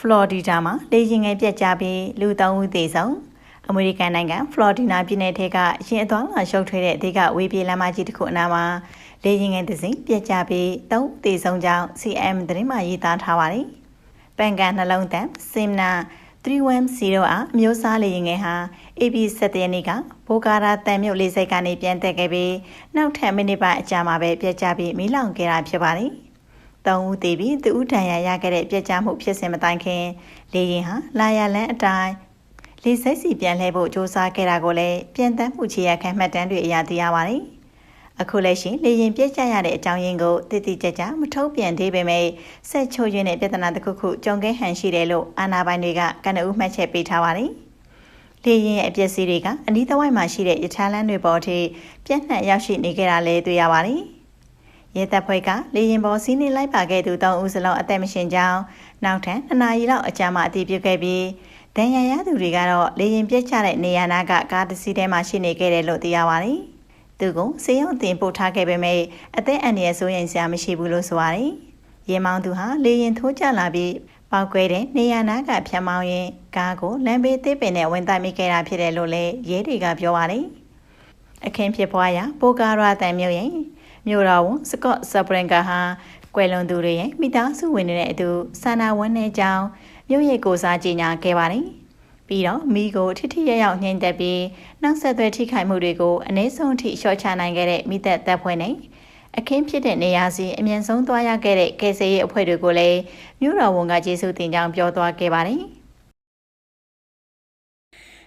ဖလော်ဒီဒါမှာလေရင်ငယ်ပြက်ကြပြီးလူ၃ဦးသေဆုံးအမေရိကန်နိုင်ငံဖလော်ဒီနာပြည်နယ်ထဲကရင်အသွားမှာရှုပ်ထွေးတဲ့အဓိကဝေးပြေးလမ်းမကြီးတစ်ခုအနားမှာလေရင်ငယ်တစ်စိမ်ပြက်ကြပြီး၃ဦးသေဆုံးကြောင်း CM သတင်းမှရေးသားထားပါတယ်။ပန်ကန်နှလုံးတန်စင်နာ310အားအမျိုးစားလေရင်ငယ်ဟာ AB 7ရက်နေ့ကဘိုကာရာတန်မြုပ်လေးစိတ်ကနေပြန်တက်ခဲ့ပြီးနောက်ထပ်မိနစ်ပိုင်းအကြာမှာပဲပြက်ကြပြီးမီးလောင်ခဲ့တာဖြစ်ပါတယ်။ သုံးဦးသေပြီးသူဦးဒဏ်ရာရခဲ့တဲ့ပြက်ကြားမှုဖြစ်စဉ်မတိုင်ခင်လေရင်ဟာလာရလန်းအတိုင်းလေစိတ်စီပြန်လှည့်ဖို့စ조사ခဲ့တာကိုလည်းပြန်တမ်းမှုချေရခံမှတ်တမ်းတွေအရာသိရပါတယ်။အခုလက်ရှိလေရင်ပြက်ကြရတဲ့အကြောင်းရင်းကိုတည်တည်ကြကြမထုတ်ပြန်သေးပေမဲ့ဆက်ချိုးရင်းတဲ့ပြဿနာတစ်ခုခုကြုံခဲ့ဟန်ရှိတယ်လို့အာဏာပိုင်တွေကကနဦးမှတ်ချက်ပေးထားပါတယ်။လေရင်ရဲ့အပျက်စီးတွေကအနီးတစ်ဝိုက်မှာရှိတဲ့ရထားလမ်းတွေပေါ်ထိပြန့်နှံ့ရောက်ရှိနေကြတာလည်းတွေ့ရပါတယ်။ ရဲတပ်ဖွဲ့ကလေရင်ပေါ်စီးနေလိုက်ပါခဲ့သူ၃ဦးစလုံးအသက်မရှင်ကြောင်းနောက်ထပ်နှစ်နာရီလောက်အကြာမှအတည်ပြုခဲ့ပြီးဒဏ်ရာရသူတွေကတော့လေရင်ပြက်ချတဲ့နေရာနာကကားတစ်စီးထဲမှာရှိနေခဲ့တယ်လို့သိရပါတယ်။သူကစေရုံတင်ပို့ထားခဲ့ပေမဲ့အသက်အန္တရာယ်ဆိုရင်စရာမရှိဘူးလို့ဆိုပါတယ်။ရေမောင်းသူဟာလေရင်ထိုးကျလာပြီးပောက်ကွဲတဲ့နေရာနာကဖြတ်မောင်းရင်ကားကိုလမ်းဘေးသစ်ပင်နဲ့ဝင်တိုက်မိခဲ့တာဖြစ်တယ်လို့လည်းရဲတွေကပြောပါတယ်။အခင်းဖြစ်ပွားရာပိုကာရာတန်မြို့ရင် မြို့တော်ဝန်စကော့ဆပ်ပရင်ကာဟာကွယ်လွန်သူတွေရဲ့မိသားစုဝင်တွေနဲ့အတူဆန္ဒဝန်းနေကြောင်းမြို့ရဲ့ကိုစားကြီးညာခဲ့ပါတယ်။ပြီးတော့မိကိုထိထိရရောက်နှိမ့်သက်ပြီးနောက်ဆက်တွဲထိခိုက်မှုတွေကိုအ ਨੇ ဆုံးထိလျှော့ချနိုင်ခဲ့တဲ့မိသက်တပ်ဖွဲ့နဲ့အခင်းဖြစ်တဲ့နေရာစီအမြန်ဆုံးသွားရခဲ့တဲ့ကယ်ဆယ်ရေးအဖွဲ့တွေကိုလည်းမြို့တော်ဝန်ကကျေးဇူးတင်ကြောင်းပြောသွားခဲ့ပါတယ်။